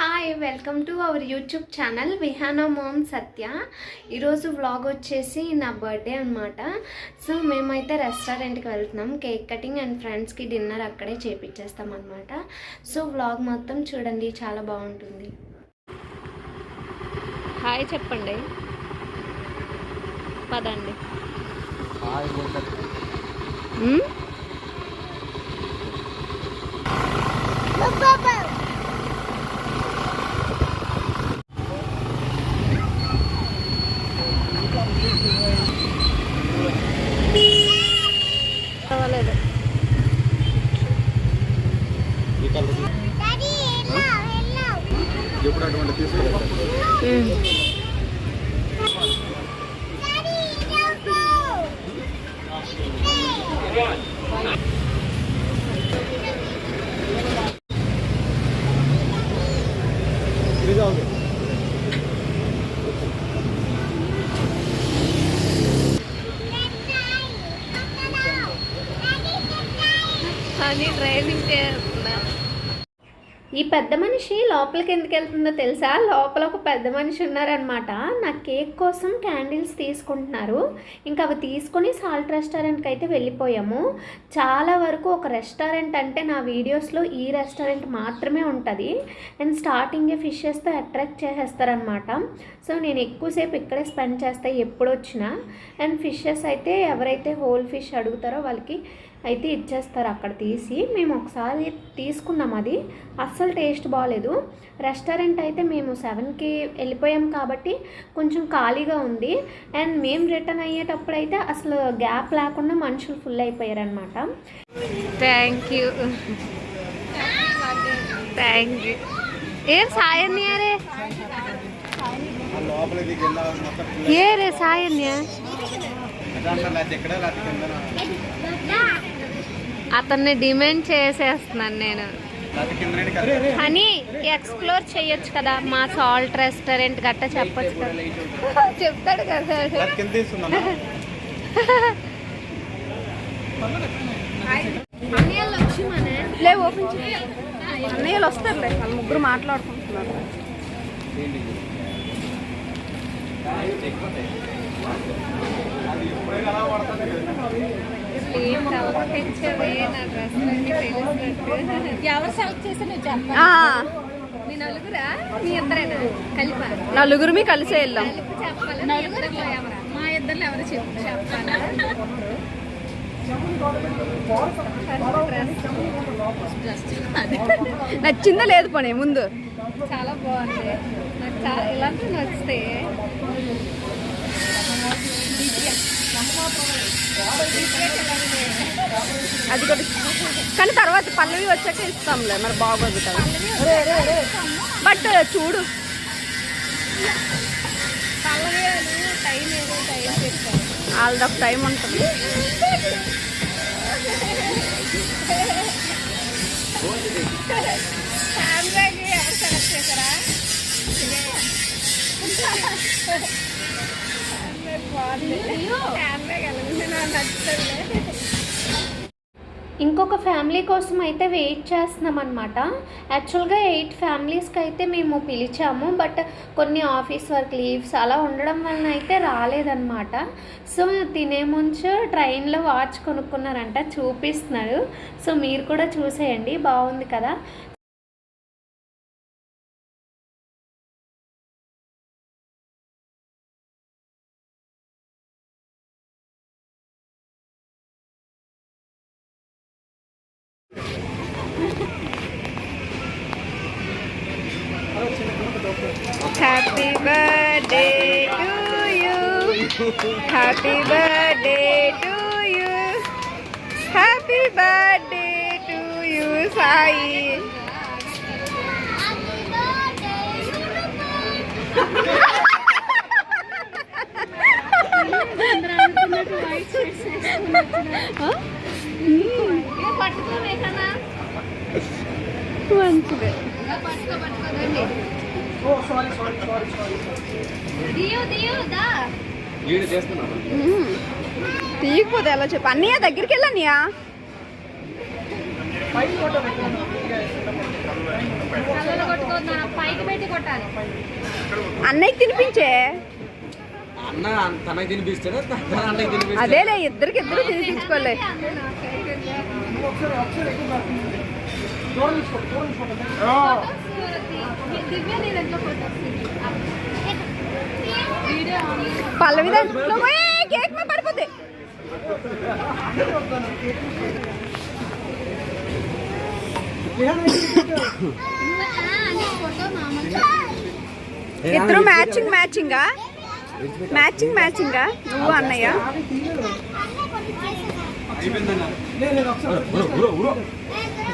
Hi welcome to our YouTube channel Vihana mom Satya ఈరోజు vlog వచ్చేసి నా birthday అనమాట సో మేమైతే రెస్టారెంట్కి వెళ్తున్నాం. కేక్ కటింగ్ అండ్ ఫ్రెండ్స్కి డిన్నర్ అక్కడే చేపించేస్తాం అనమాట సో వ్లాగ్ మొత్తం చూడండి చాలా బాగుంటుంది. హాయ్ చెప్పండి. పదండి. ఎప్పుడు అటువంటి తీసుకెళ్ళారు అని డ్రైవింగ్ చేస్తున్నా ఈ పెద్ద మనిషి లోపలికి ఎందుకు వెళ్తుందో తెలుసా? లోపల ఒక పెద్ద మనిషి ఉన్నారనమాట నా కేక్ కోసం క్యాండిల్స్ తీసుకుంటున్నారు. ఇంకా అవి తీసుకొని సాల్ట్ రెస్టారెంట్కి అయితే వెళ్ళిపోయాము. చాలా వరకు ఒక రెస్టారెంట్ అంటే నా వీడియోస్లో ఈ రెస్టారెంట్ మాత్రమే ఉంటుంది. అండ్ స్టార్టింగే ఫిషెస్తో అట్రాక్ట్ చేసేస్తారనమాట సో నేను ఎక్కువసేపు ఇక్కడే స్పెండ్ చేస్తాను ఎప్పుడు వచ్చినా అండ్ ఫిషెస్ అయితే ఎవరైతే హోల్ ఫిష్ అడుగుతారో వాళ్ళకి అయితే ఇచ్చేస్తారు అక్కడ తీసి. మేము ఒకసారి తీసుకున్నాం అది. అస్సలు టేస్ట్ బాగాలేదు రెస్టారెంట్ అయితే మేము సెవెన్కి వెళ్ళిపోయాం కాబట్టి కొంచెం ఖాళీగా ఉంది. అండ్ మేము రిటర్న్ అయ్యేటప్పుడు అయితే అసలు గ్యాప్ లేకుండా మనుషులు ఫుల్ అయిపోయారనమాట థ్యాంక్ యూ. Thank you. ఏ సాయన్య రే? ఏ రే సాయన్య? అతన్ని డిమాండ్ చేసేస్తున్నాను నేను. అని ఎక్స్ప్లోర్ చేయొచ్చు కదా మా సాల్ట్ రెస్టారెంట్ గట్ట చెప్పొచ్చు కదా. చెప్తాడు కదా. అన్నయ్యలు ఓపెన్ వస్తారులే వాళ్ళు ముగ్గురు మాట్లాడుకుంటున్నారు. ఏం డౌట్ తెచ్చవే నా డ్రెస్ తెలిసినట్టు ఎవరు సెలెక్ట్ చేసి నువ్వు చెప్ప ఆ, మీ నలుగురా? మీ ఇద్దరేనా? కలిపా? నలుగురు కలిసే వెళ్దాం. మీ ఇద్దరిలో ఎవరా? మా ఇద్దరు ఎవరు చెప్పు చెప్పాలా? నచ్చిందా లేదు పని ముందు. చాలా బాగుంది. నాకు చాలా ఇలాంటి నచ్చితే అది కూడా కానీ తర్వాత పల్లవి వచ్చాక ఇస్తాంలే మరి బాగోదు కదా. బట్ చూడు. పల్లవేలు టైం ఏదో టైం చెప్పారు. వాళ్ళది ఒక టైం ఉంటుంది. ఇంకొక ఫ్యామిలీ కోసం అయితే వెయిట్ చేస్తున్నాం అనమాట యాక్చువల్గా ఎయిట్ ఫ్యామిలీస్కి అయితే మేము పిలిచాము బట్ కొన్ని ఆఫీస్ వర్క్ లీవ్స్ అలా ఉండడం వలన అయితే రాలేదన్నమాట. సో తినే ముంచు ట్రైన్లో వాచ్ కొనుక్కున్నారంట చూపిస్తున్నాడు సో మీరు కూడా చూసేయండి బాగుంది కదా. Happy birthday to you happy birthday to you happy birthday to you Sai మంచిది చేస్తున్నాను తీయకపోతే ఎలా చెప్పు? అన్నయ్య దగ్గరికి వెళ్ళన్నయ్య పైకి పెట్టి కొట్టాలి. అన్నయ్యకి తినిపించే? అన్న తనకి తినిపిస్తాడు? తన అన్నకి తినిపిస్తాడు? అదేలే ఇద్దరికి ఇద్దరు తినిపించుకోలే. ఫోటోస్ పల్లవి దాంట్లో కేక్ మీద పడిపోతే ఇద్దరు మ్యాచింగ్ మ్యాచింగా మ్యాచింగ్ మ్యాచింగా నువ్వు అన్నయ్య? అయిపోయిందన్న.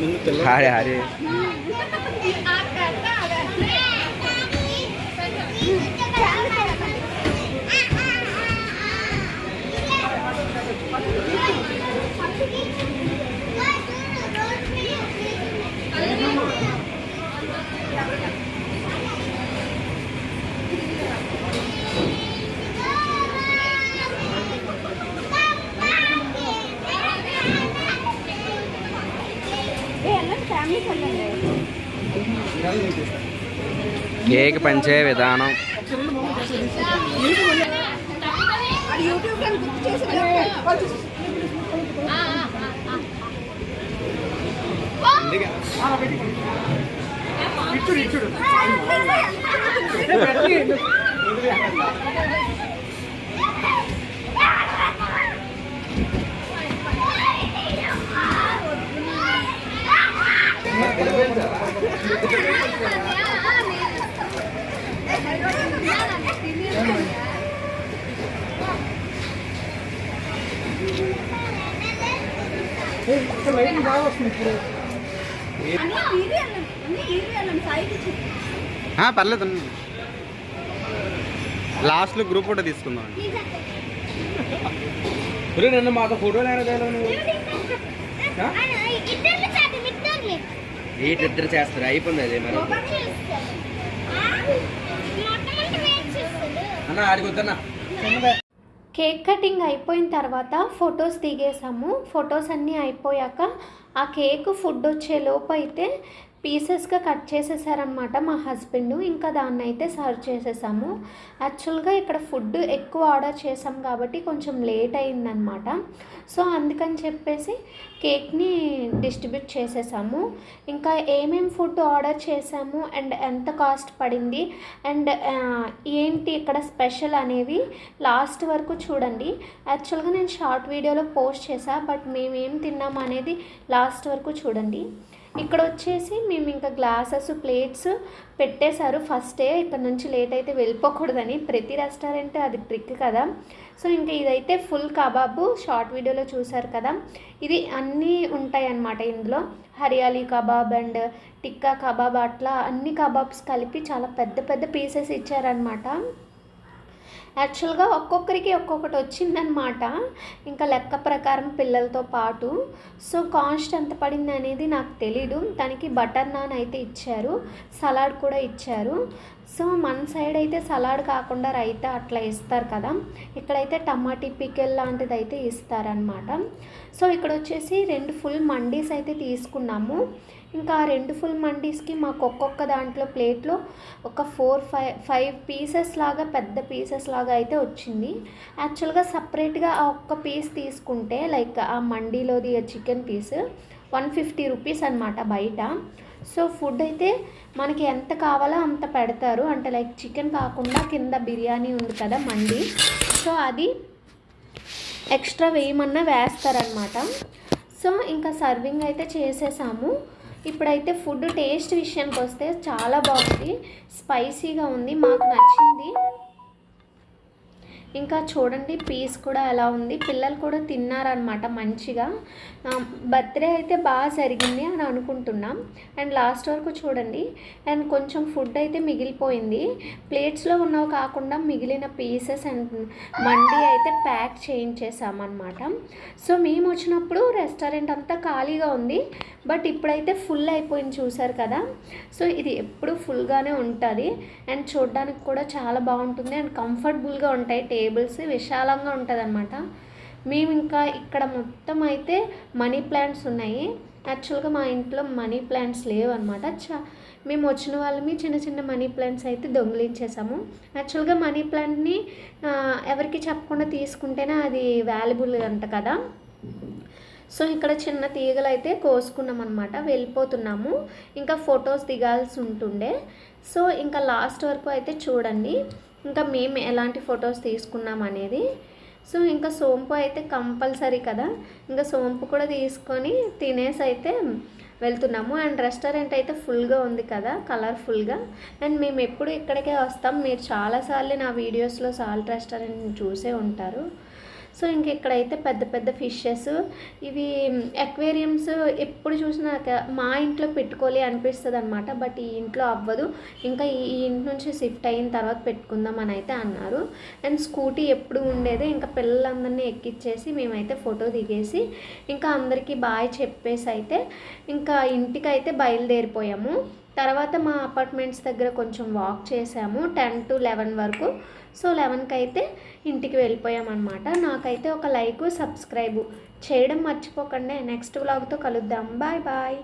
मिळून अरे अरे కేక్ పంచే విధానం ఆ, పర్లేదు అన్న. లాస్ట్లో గ్రూప్ ఫోటో తీసుకుందాం నన్ను మాతో ఫోటో ఇద్దరు చేస్తారు అయిపోయింది అదే మరి. అన్న ఆడికి వద్దన్నా. కేక్ కటింగ్ అయిపోయిన తర్వాత ఫొటోస్ దిగేసాము ఫొటోస్ అన్నీ అయిపోయాక ఆ కేక్ ఫుడ్ వచ్చే లోపు అయితే పీసెస్గా కట్ చేసేసారనమాట మా హస్బెండ్. ఇంకా దాన్ని అయితే సర్వ్ చేసేసాము. యాక్చువల్గా ఇక్కడ ఫుడ్ ఎక్కువ ఆర్డర్ చేసాం కాబట్టి కొంచెం లేట్ అయిందనమాట సో అందుకని చెప్పేసి కేక్ని డిస్ట్రిబ్యూట్ చేసేసాము. ఇంకా ఏమేం ఫుడ్ ఆర్డర్ చేసాము అండ్ ఎంత కాస్ట్ పడింది అండ్ ఏంటి ఇక్కడ స్పెషల్ అనేవి లాస్ట్ వరకు చూడండి. యాక్చువల్గా నేను షార్ట్ వీడియోలో పోస్ట్ చేశాను బట్ మేమేం తిన్నాం అనేది లాస్ట్ వరకు చూడండి. ఇక్కడ వచ్చేసి మేము ఇంకా గ్లాసెస్ ప్లేట్స్ పెట్టేశారు. ఫస్టే ఇక్కడ నుంచి లేట్ అయితే వెళ్ళిపోకూడదని. ప్రతి రెస్టారెంట్ అది ట్రిక్ కదా. సో ఇంకా ఇదైతే ఫుల్ కబాబు షార్ట్ వీడియోలో చూసారు కదా. ఇది అన్నీ ఉంటాయి అన్నమాట ఇందులో. Hariyali kebab and tikka kebab అట్లా అన్ని కబాబ్స్ కలిపి చాలా పెద్ద పెద్ద పీసెస్ ఇచ్చారనమాట యాక్చువల్గా ఒక్కొక్కరికి ఒక్కొక్కటి వచ్చిందనమాట ఇంకా లెక్క ప్రకారం పిల్లలతో పాటు. సో కాస్ట్ ఎంత పడింది అనేది నాకు తెలీదు. దానికి బటర్ నాన్ అయితే ఇచ్చారు. సలాడ్ కూడా ఇచ్చారు. సో మన సైడ్ అయితే సలాడ్ కాకుండా రైతా అట్లా ఇస్తారు కదా. ఇక్కడైతే టమాటీ పికెల్ లాంటిది అయితే ఇస్తారనమాట సో ఇక్కడ వచ్చేసి రెండు ఫుల్ మండీస్ అయితే తీసుకున్నాము. ఇంకా ఆ రెండు ఫుల్ మండీస్కి మాకు ఒక్కొక్క దాంట్లో ప్లేట్లో ఒక ఫోర్ ఫైవ్ ఫైవ్ పీసెస్ లాగా పెద్ద పీసెస్ లాగా అయితే వచ్చింది. యాక్చువల్గా సపరేట్గా ఆ ఒక్క పీస్ తీసుకుంటే లైక్ ఆ మండీలోది chicken piece one fifty rupees అనమాట బయట. సో ఫుడ్ అయితే మనకి ఎంత కావాలో అంత పెడతారు. అంటే లైక్ చికెన్ కాకుండా కింద బిర్యానీ ఉంది కదా మండి. సో అది ఎక్స్ట్రా వేయమన్నా వేస్తారనమాట సో ఇంకా సర్వింగ్ అయితే చేసేసాము. ఇప్పుడైతే ఫుడ్ టేస్ట్ విషయానికి వస్తే చాలా బాగుంది. స్పైసీగా ఉంది. మాకు నచ్చింది. ఇంకా చూడండి పీస్ కూడా ఎలా ఉంది. పిల్లలు కూడా తిన్నారనమాట మంచిగా. బర్త్డే అయితే బాగా జరిగింది అని అనుకుంటున్నాం. అండ్ లాస్ట్ వరకు చూడండి. అండ్ కొంచెం ఫుడ్ అయితే మిగిలిపోయింది. ప్లేట్స్లో ఉన్నవి కాకుండా మిగిలిన పీసెస్ అండ్ మండి అయితే ప్యాక్ చేయించేసామన్నమాట. సో మేము వచ్చినప్పుడు రెస్టారెంట్ అంతా ఖాళీగా ఉంది. బట్ ఇప్పుడైతే ఫుల్ అయిపోయింది చూసారు కదా. సో ఇది ఎప్పుడు ఫుల్గానే ఉంటుంది. అండ్ చూడడానికి కూడా చాలా బాగుంటుంది. అండ్ కంఫర్టబుల్గా ఉంటాయి. టేబుల్స్ విశాలంగా ఉంటుంది అనమాట మేము ఇంకా ఇక్కడ మొత్తం అయితే మనీ ప్లాంట్స్ ఉన్నాయి. యాక్చువల్గా మా ఇంట్లో మనీ ప్లాంట్స్ లేవు అనమాట చా మేము వచ్చిన వాళ్ళమి చిన్న చిన్న మనీ ప్లాంట్స్ అయితే దొంగిలించేసాము. యాక్చువల్గా మనీ ప్లాంట్ని ఎవరికి చెప్పకుండా తీసుకుంటేనే అది వాల్యుబుల్ అంట కదా. సో ఇక్కడ చిన్న తీగలు అయితే కోసుకున్నాం అనమాట వెళ్ళిపోతున్నాము. ఇంకా ఫొటోస్ దిగాల్సి ఉంటుండే. సో ఇంకా లాస్ట్ వరకు అయితే చూడండి. ఇంకా మేము ఎలాంటి ఫొటోస్ తీసుకున్నాం అనేది. సో ఇంకా సోంపు అయితే కంపల్సరీ కదా. ఇంకా సోంపు కూడా తీసుకొని తినేసి అయితే వెళ్తున్నాము. అండ్ రెస్టారెంట్ అయితే ఫుల్గా ఉంది కదా కలర్ఫుల్గా. అండ్ మేము ఎప్పుడు ఇక్కడికే వస్తాం. మీరు చాలాసార్లు నా వీడియోస్లో సాల్ట్ రెస్టారెంట్ చూసే ఉంటారు. సో ఇంక ఇక్కడైతే పెద్ద పెద్ద ఫిషెస్. ఇవి అక్వేరియమ్స్ ఎప్పుడు చూసినా మా ఇంట్లో పెట్టుకోవాలి అనిపిస్తుంది అనమాట బట్ ఈ ఇంట్లో అవ్వదు. ఇంకా ఈ ఇంటి నుంచి షిఫ్ట్ అయిన తర్వాత పెట్టుకుందాం అని అయితే అన్నారు. అండ్ స్కూటీ ఎప్పుడు ఉండేది ఇంకా పిల్లలందరినీ ఎక్కిచ్చేసి మేమైతే ఫోటో దిగేసి ఇంకా అందరికీ బాయ్ చెప్పేసి అయితే ఇంకా ఇంటికి అయితే బయలుదేరిపోయాము. తర్వాత మా అపార్ట్మెంట్స్ దగ్గర కొంచెం వాక్ చేసాము టెన్ టు లెవెన్ వరకు. సో లెవెన్కి అయితే ఇంటికి వెళ్ళిపోయామన్నమాట. నాకైతే ఒక లైక్ సబ్స్క్రైబ్ చేయడం మర్చిపోకండి. నెక్స్ట్ వ్లాగ్తో కలుద్దాం. Bye bye.